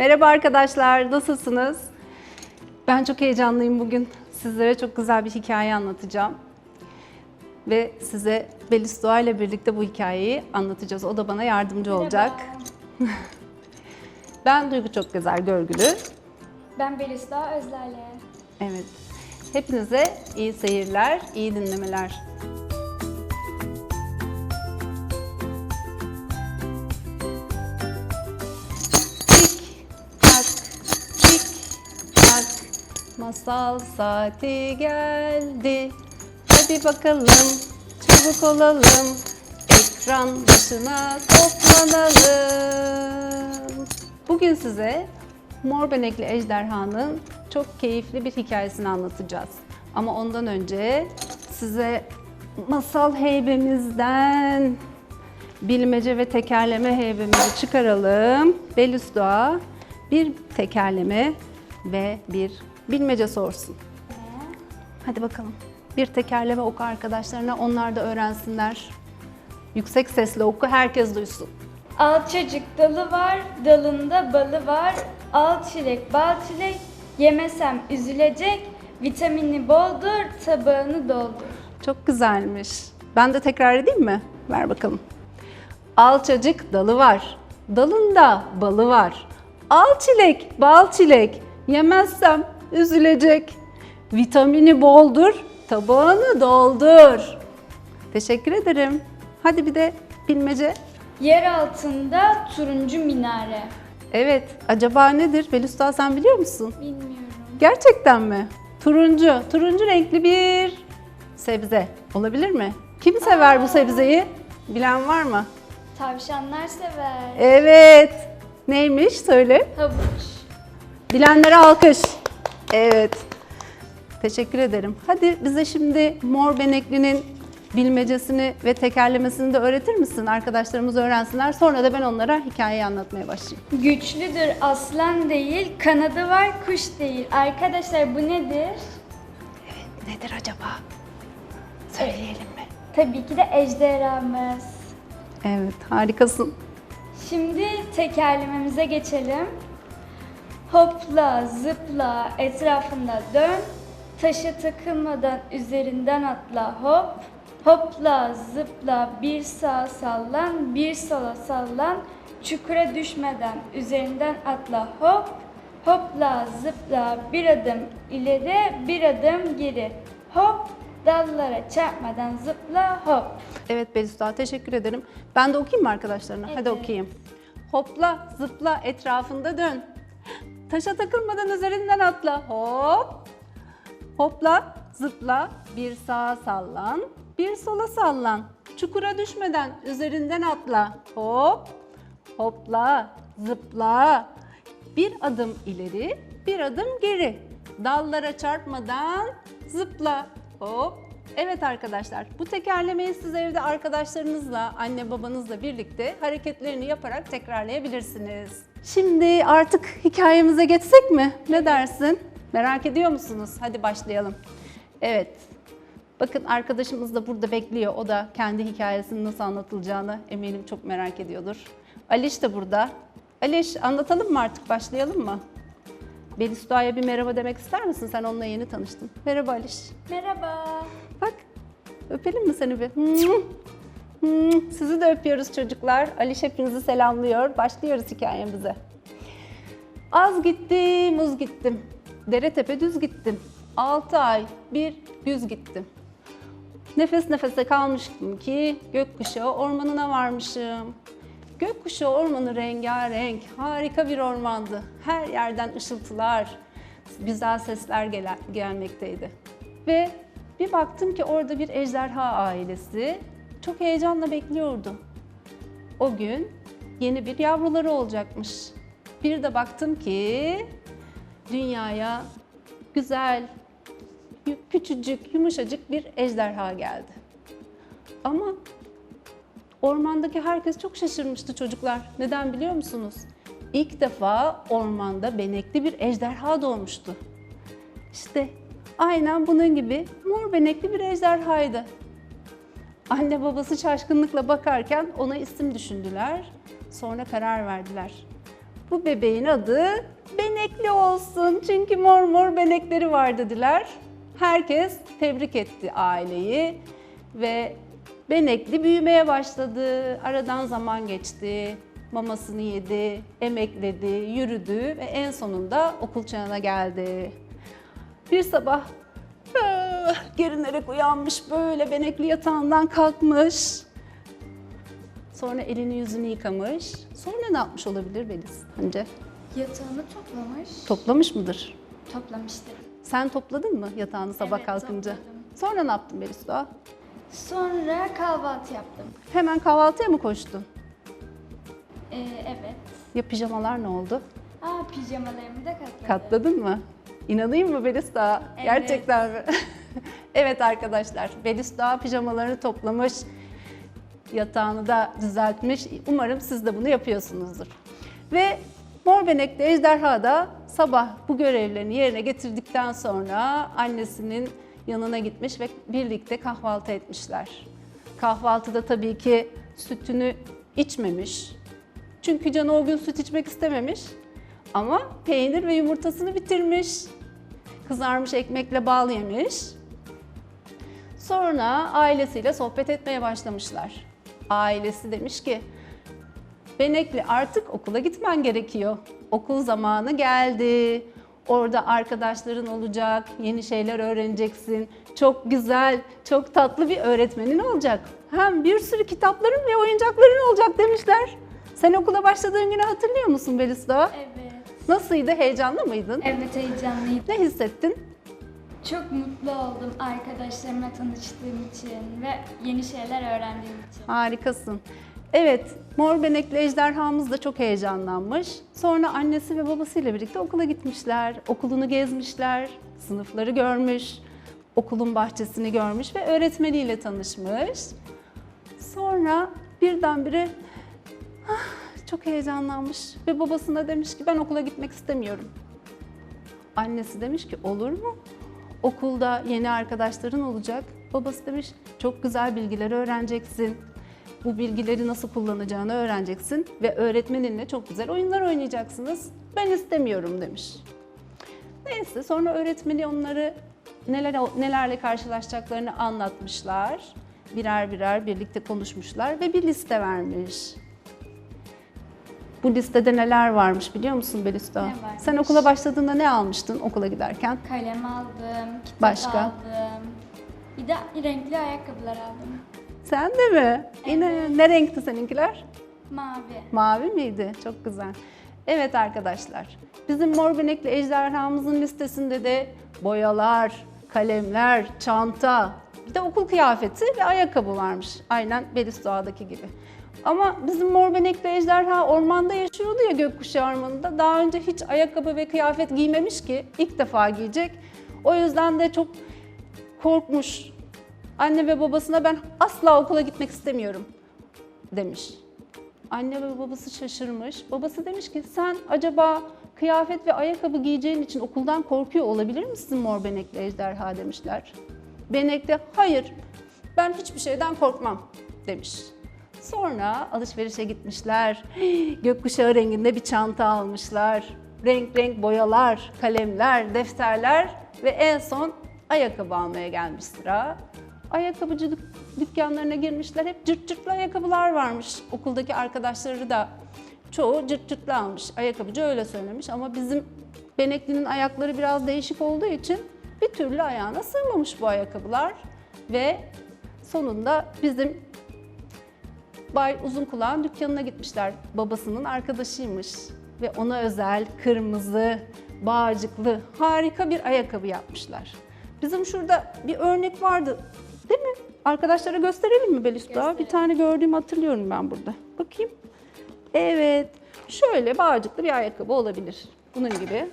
Merhaba arkadaşlar, nasılsınız? Ben çok heyecanlıyım bugün. Sizlere çok güzel bir hikaye anlatacağım. Ve size Belis Doğa ile birlikte bu hikayeyi anlatacağız. O da bana yardımcı olacak. Ben Duygu Çok Gezer Görgülü. Ben Belisda Özler'le. Evet. Hepinize iyi seyirler, iyi dinlemeler. Masal saati geldi. Hadi bakalım, çabuk olalım. Ekran başına toplanalım. Bugün size Mor Benekli Ejderhanın çok keyifli bir hikayesini anlatacağız. Ama ondan önce size masal heybemizden bilmece ve tekerleme heybemizi çıkaralım. Belüs Doğa bir tekerleme ve bir bilmece sorsun. Hadi bakalım. Bir tekerleme oku arkadaşlarına, onlar da öğrensinler. Yüksek sesle oku, herkes duysun. Alçacık dalı var, dalında balı var. Al çilek, bal çilek, yemesem üzülecek. Vitamini boldur, tabağını doldur. Çok güzelmiş. Ben de tekrar edeyim mi? Ver bakalım. Alçacık dalı var. Dalında balı var. Al çilek, bal çilek. Yemezsem üzülecek. Vitamini boldur, tabağını doldur. Teşekkür ederim. Hadi bir de bilmece. Yer altında turuncu minare. Evet, acaba nedir? Belustan sen biliyor musun? Bilmiyorum. Gerçekten mi? Turuncu, turuncu renkli bir sebze. Olabilir mi? Kim sever bu sebzeyi? Bilen var mı? Tavşanlar sever. Evet. Neymiş? Söyle. Havuç. Bilenlere alkış. Evet. Teşekkür ederim. Hadi bize şimdi mor benekli'nin bilmecesini ve tekerlemesini de öğretir misin? Arkadaşlarımız öğrensinler. Sonra da ben onlara hikayeyi anlatmaya başlayayım. Güçlüdür aslan değil, kanadı var kuş değil. Arkadaşlar bu nedir? Nedir acaba? Söyleyelim mi? Tabii ki de ejderhamız. Evet, harikasın. Şimdi tekerlememize geçelim. Hopla zıpla etrafında dön. Taşa takılmadan üzerinden atla hop. Hopla zıpla bir sağa sallan bir sola sallan. Çukura düşmeden üzerinden atla hop. Hopla zıpla bir adım ileri bir adım geri. Hop dallara çarpmadan zıpla hop. Evet Belisda teşekkür ederim. Ben de okuyayım mı arkadaşlarına? Hadi Evet. okuyayım. Hopla zıpla etrafında dön. Taşa takılmadan üzerinden atla. Hop. Hopla zıpla bir sağa sallan bir sola sallan. Çukura düşmeden üzerinden atla. Hop. Hopla zıpla. Bir adım ileri bir adım geri. Dallara çarpmadan zıpla. Hop. Evet arkadaşlar bu tekerlemeyi siz evde arkadaşlarınızla, anne babanızla birlikte hareketlerini yaparak tekrarlayabilirsiniz. Şimdi artık hikayemize geçsek mi? Ne dersin? Merak ediyor musunuz? Hadi başlayalım. Evet. Bakın arkadaşımız da burada bekliyor. O da kendi hikayesinin nasıl anlatılacağını eminim çok merak ediyordur. Aliş de burada. Aliş anlatalım mı artık? Başlayalım mı? Belis Doğa'ya bir merhaba demek ister misin? Sen onunla yeni tanıştın. Merhaba Aliş. Merhaba. Bak, öpelim mi seni bir? Hmm. Sizi de öpüyoruz çocuklar. Aliş hepinizi selamlıyor. Başlıyoruz hikayemize. Az gittim, uz gittim. Dere tepe düz gittim. Altı ay bir güz gittim. Nefes nefese kalmıştım ki gökkuşağı ormanına varmışım. Gökkuşağı ormanı rengarenk, harika bir ormandı. Her yerden ışıltılar, güzel sesler gele- gelmekteydi. Ve bir baktım ki orada bir ejderha ailesi çok heyecanla bekliyordu. O gün yeni bir yavruları olacakmış. Bir de baktım ki dünyaya güzel, küçücük, yumuşacık bir ejderha geldi. Ama ormandaki herkes çok şaşırmıştı çocuklar. Neden biliyor musunuz? İlk defa ormanda benekli bir ejderha doğmuştu. İşte aynen bunun gibi mor benekli bir ejderhaydı. Anne babası şaşkınlıkla bakarken ona isim düşündüler. Sonra karar verdiler. bu bebeğin adı Benekli olsun. Çünkü mor mor benekleri var dediler. Herkes tebrik etti aileyi ve Benekli büyümeye başladı. Aradan zaman geçti. Mamasını yedi, emekledi, yürüdü ve en sonunda okul çağına geldi. Bir sabah ah, gerinerek uyanmış böyle benekli yatağından kalkmış. Sonra elini yüzünü yıkamış. Sonra ne yapmış olabilir Beliz bence? Yatağını toplamış. Toplamış mıdır? Toplamıştır. Sen topladın mı yatağını sabah Evet, kalkınca? topladım. Sonra ne yaptın Beliz Doğa? Sonra kahvaltı yaptım. Hemen kahvaltıya mı koştun? Ee, evet. Ya pijamalar ne oldu? Aa pijamalarımı da katladım. Katladın mı? İnanayım mı Belis Dağa? Evet. Gerçekten mi? evet arkadaşlar, Belis Dağa pijamalarını toplamış, yatağını da düzeltmiş. Umarım siz de bunu yapıyorsunuzdur. Ve Mor Benekli Ejderha da sabah bu görevlerini yerine getirdikten sonra annesinin yanına gitmiş ve birlikte kahvaltı etmişler. Kahvaltıda tabii ki sütünü içmemiş. Çünkü canı o gün süt içmek istememiş. Ama peynir ve yumurtasını bitirmiş. Kızarmış ekmekle bal yemiş. Sonra ailesiyle sohbet etmeye başlamışlar. Ailesi demiş ki, Benekli artık okula gitmen gerekiyor. Okul zamanı geldi. Orada arkadaşların olacak, yeni şeyler öğreneceksin. Çok güzel, çok tatlı bir öğretmenin olacak. Hem bir sürü kitapların ve oyuncakların olacak demişler. Sen okula başladığın günü hatırlıyor musun Belis? Evet. Nasıldı? Heyecanlı mıydın? Evet heyecanlıydım. Ne hissettin? Çok mutlu oldum arkadaşlarımla tanıştığım için ve yeni şeyler öğrendiğim için. Harikasın. Evet, Mor Benekli Ejderhamız da çok heyecanlanmış. Sonra annesi ve babasıyla birlikte okula gitmişler. Okulunu gezmişler, sınıfları görmüş, okulun bahçesini görmüş ve öğretmeniyle tanışmış. Sonra birdenbire "Ah," çok heyecanlanmış ve babasına demiş ki ben okula gitmek istemiyorum. Annesi demiş ki olur mu? Okulda yeni arkadaşların olacak. Babası demiş çok güzel bilgileri öğreneceksin. Bu bilgileri nasıl kullanacağını öğreneceksin ve öğretmeninle çok güzel oyunlar oynayacaksınız. Ben istemiyorum demiş. Neyse sonra öğretmeni onları neler nelerle karşılaşacaklarını anlatmışlar. Birer birer birlikte konuşmuşlar ve bir liste vermiş. Bu listede neler varmış biliyor musun Belista? Ne varmış? Sen okula başladığında ne almıştın okula giderken? Kalem aldım, kitap Başka? aldım. Bir de renkli ayakkabılar aldım. Sen de mi? Yine ne renkti seninkiler? Mavi. Mavi miydi? Çok güzel. Evet arkadaşlar, bizim mor benekli ejderhamızın listesinde de boyalar, kalemler, çanta, bir de okul kıyafeti ve ayakkabı varmış. Aynen Belis Doğa'daki gibi. Ama bizim mor benekli ejderha ormanda yaşıyordu ya gökkuşağı ormanında. Daha önce hiç ayakkabı ve kıyafet giymemiş ki ilk defa giyecek. O yüzden de çok korkmuş. Anne ve babasına ben asla okula gitmek istemiyorum demiş. Anne ve babası şaşırmış. Babası demiş ki sen acaba kıyafet ve ayakkabı giyeceğin için okuldan korkuyor olabilir misin mor benekli ejderha demişler. Benek de hayır ben hiçbir şeyden korkmam demiş. Sonra alışverişe gitmişler. Gökkuşağı renginde bir çanta almışlar. Renk renk boyalar, kalemler, defterler ve en son ayakkabı almaya gelmiş sıra. Ayakkabıcı dük- dükkanlarına girmişler. Hep cırt cırtlı ayakkabılar varmış. Okuldaki arkadaşları da çoğu cırt cırtlı almış. Ayakkabıcı öyle söylemiş ama bizim Benekli'nin ayakları biraz değişik olduğu için bir türlü ayağına sığmamış bu ayakkabılar. Ve sonunda bizim Bay Uzun Kulağın dükkanına gitmişler. Babasının arkadaşıymış ve ona özel kırmızı, bağcıklı harika bir ayakkabı yapmışlar. Bizim şurada bir örnek vardı. Değil mi? Arkadaşlara gösterelim mi? Gösterelim. Bir tane gördüğümü hatırlıyorum ben burada. Bakayım. Evet. Şöyle bağcıklı bir ayakkabı olabilir. Bunun gibi.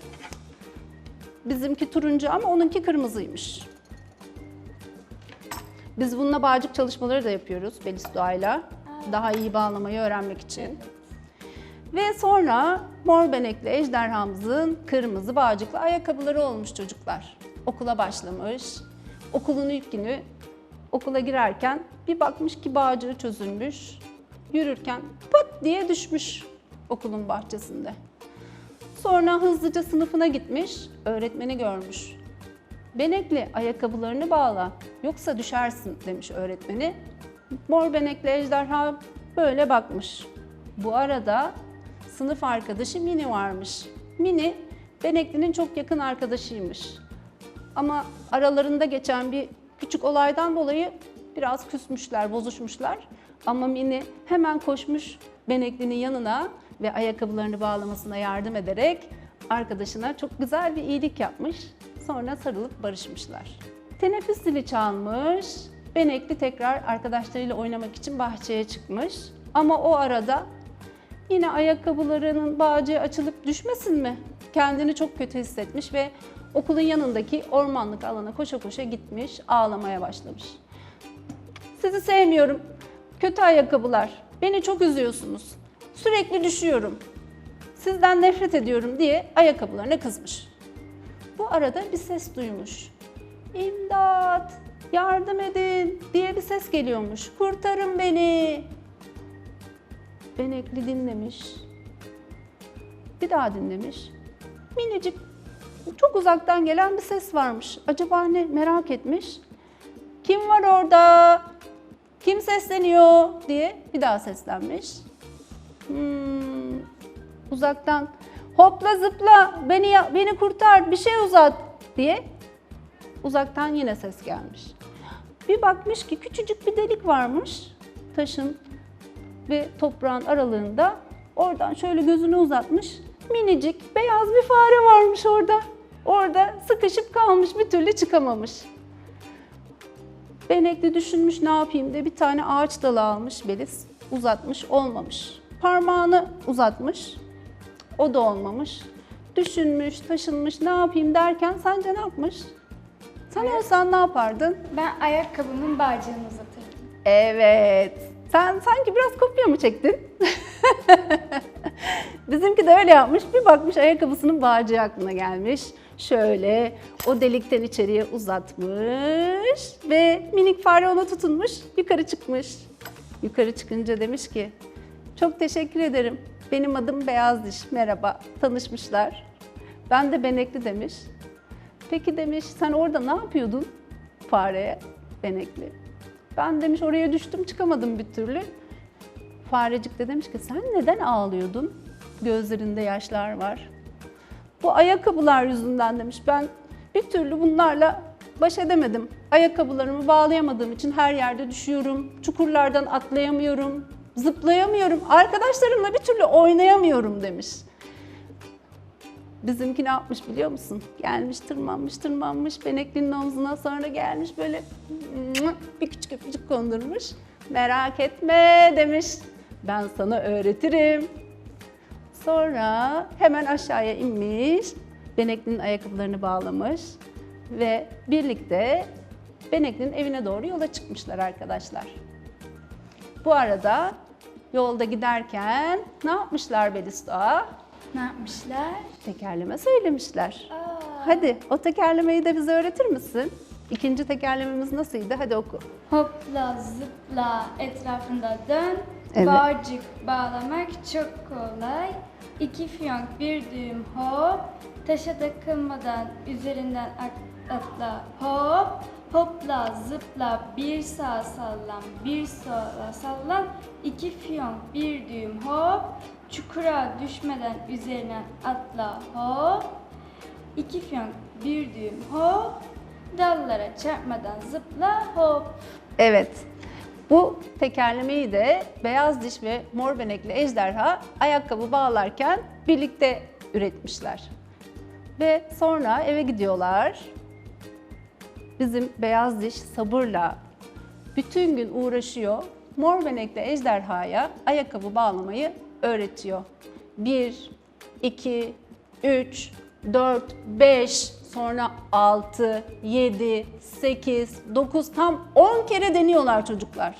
Bizimki turuncu ama onunki kırmızıymış. Biz bununla bağcık çalışmaları da yapıyoruz Belis Doğa'yla. Daha iyi bağlamayı öğrenmek için. Ve sonra mor benekli ejderhamızın kırmızı bağcıklı ayakkabıları olmuş çocuklar. Okula başlamış. Okulun ilk günü okula girerken bir bakmış ki bağcığı çözülmüş. Yürürken pat diye düşmüş okulun bahçesinde. Sonra hızlıca sınıfına gitmiş, öğretmeni görmüş. Benekli ayakkabılarını bağla yoksa düşersin demiş öğretmeni. Mor benekli ejderha böyle bakmış. Bu arada sınıf arkadaşı Mini varmış. Mini Benekli'nin çok yakın arkadaşıymış. Ama aralarında geçen bir küçük olaydan dolayı biraz küsmüşler, bozuşmuşlar. Ama Mini hemen koşmuş Benekli'nin yanına ve ayakkabılarını bağlamasına yardım ederek arkadaşına çok güzel bir iyilik yapmış. Sonra sarılıp barışmışlar. Teneffüs zili çalmış. Benekli tekrar arkadaşlarıyla oynamak için bahçeye çıkmış. Ama o arada yine ayakkabılarının bağcığı açılıp düşmesin mi? Kendini çok kötü hissetmiş ve okulun yanındaki ormanlık alana koşa koşa gitmiş, ağlamaya başlamış. Sizi sevmiyorum. Kötü ayakkabılar. Beni çok üzüyorsunuz. Sürekli düşüyorum. Sizden nefret ediyorum diye ayakkabılarına kızmış. Bu arada bir ses duymuş. İmdat! Yardım edin diye bir ses geliyormuş. Kurtarın beni. Benekli dinlemiş. Bir daha dinlemiş. Minicik çok uzaktan gelen bir ses varmış. Acaba ne merak etmiş. Kim var orada? Kim sesleniyor diye bir daha seslenmiş. Hmm, uzaktan hopla zıpla beni beni kurtar bir şey uzat diye uzaktan yine ses gelmiş. Bir bakmış ki küçücük bir delik varmış taşın ve toprağın aralığında. Oradan şöyle gözünü uzatmış. Minicik beyaz bir fare varmış orada. Orada sıkışıp kalmış bir türlü çıkamamış. Benekli düşünmüş ne yapayım diye bir tane ağaç dalı almış Beliz. Uzatmış olmamış. Parmağını uzatmış. O da olmamış. Düşünmüş, taşınmış ne yapayım derken sence ne yapmış? Sen olsan ne yapardın? Ben ayakkabımın bağcığını uzatırdım. Evet. Sen sanki biraz kopya mı çektin? Bizimki de öyle yapmış. Bir bakmış ayakkabısının bağcığı aklına gelmiş. Şöyle o delikten içeriye uzatmış ve minik fare ona tutunmuş, yukarı çıkmış. Yukarı çıkınca demiş ki, çok teşekkür ederim. Benim adım Beyaz Diş, merhaba. Tanışmışlar. Ben de Benekli demiş. Peki demiş, sen orada ne yapıyordun fareye, Benekli? Ben demiş oraya düştüm çıkamadım bir türlü. Farecik de demiş ki sen neden ağlıyordun? Gözlerinde yaşlar var. Bu ayakkabılar yüzünden demiş. Ben bir türlü bunlarla baş edemedim. Ayakkabılarımı bağlayamadığım için her yerde düşüyorum. Çukurlardan atlayamıyorum. Zıplayamıyorum. Arkadaşlarımla bir türlü oynayamıyorum demiş. Bizimki ne yapmış biliyor musun? Gelmiş tırmanmış tırmanmış Benekli'nin omzuna sonra gelmiş böyle bir küçük öpücük kondurmuş. Merak etme demiş. Ben sana öğretirim. Sonra hemen aşağıya inmiş. Benekli'nin ayakkabılarını bağlamış ve birlikte Benekli'nin evine doğru yola çıkmışlar arkadaşlar. Bu arada yolda giderken ne yapmışlar Belis'ta? Ne yapmışlar? Tekerleme söylemişler. Aa, Hadi o tekerlemeyi de bize öğretir misin? İkinci tekerlememiz nasıldı? Hadi oku. hopla zıpla etrafında dön. Evet. Bağcık bağlamak çok kolay. İki fiyonk bir düğüm hop. Taşa takılmadan üzerinden at- atla hop. Hopla zıpla bir sağ sallan bir sola sallan. İki fiyonk bir düğüm hop. Çukura düşmeden üzerinden atla hop. İki fiyonk bir düğüm hop. Dallara çarpmadan zıpla hop. Evet. Bu tekerlemeyi de beyaz diş ve mor benekli ejderha ayakkabı bağlarken birlikte üretmişler. Ve sonra eve gidiyorlar. Bizim beyaz diş sabırla bütün gün uğraşıyor. Mor benekli ejderhaya ayakkabı bağlamayı öğretiyor. 1, 2, 3, 4, 5, sonra 6, 7, 8, 9 tam 10 kere deniyorlar çocuklar.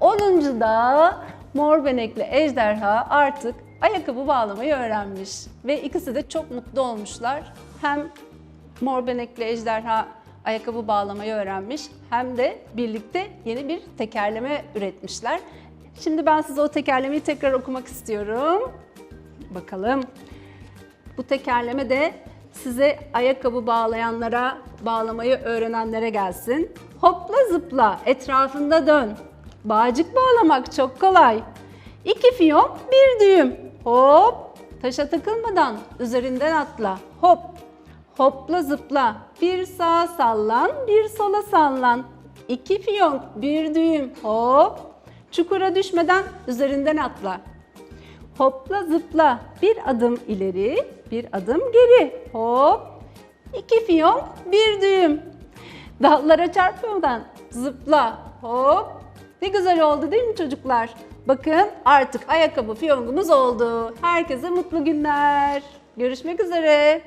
10. da mor benekli ejderha artık ayakkabı bağlamayı öğrenmiş. Ve ikisi de çok mutlu olmuşlar. Hem mor benekli ejderha ayakkabı bağlamayı öğrenmiş hem de birlikte yeni bir tekerleme üretmişler. Şimdi ben size o tekerlemeyi tekrar okumak istiyorum. Bakalım. Bu tekerleme de size ayakkabı bağlayanlara, bağlamayı öğrenenlere gelsin. Hopla zıpla, etrafında dön. Bağcık bağlamak çok kolay. İki fiyonk, bir düğüm. Hop, taşa takılmadan üzerinden atla. Hop, hopla zıpla. Bir sağa sallan, bir sola sallan. İki fiyonk, bir düğüm. Hop, çukura düşmeden üzerinden atla. Hopla zıpla. Bir adım ileri, bir adım geri. Hop. İki fiyonk, bir düğüm. Dallara çarpmadan zıpla. Hop. Ne güzel oldu değil mi çocuklar? Bakın artık ayakkabı fiyongumuz oldu. Herkese mutlu günler. Görüşmek üzere.